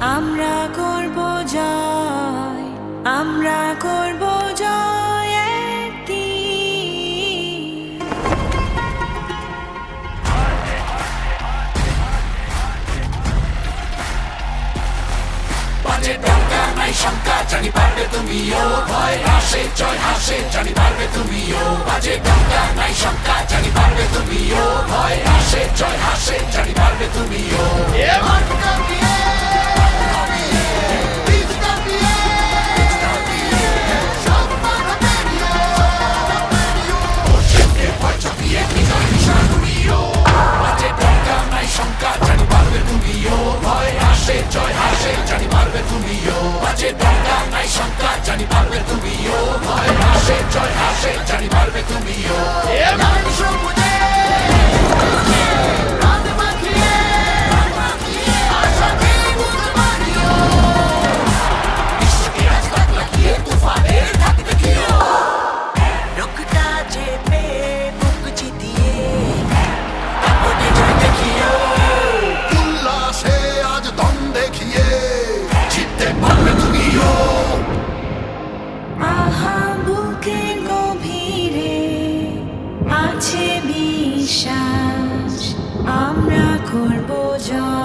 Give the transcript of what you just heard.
আমরা করব জয় আমরা করব জয় একদিন বাজে ডঙ্কা নাই শঙ্কা জানি পারবে তুমিও ভয় হাসে জয় হাসে জানি পারবে তুমিও। বাজে ডঙ্কা নাই শঙ্কা জানি পারবে তুমিও ভয় হাসে জয় হাসে জানি পারবে তুমিও। শঙ্কা জানি পারবে তুমিও ভয় হাসে জয় হাসে জানি পারবে তুমিও করব জয়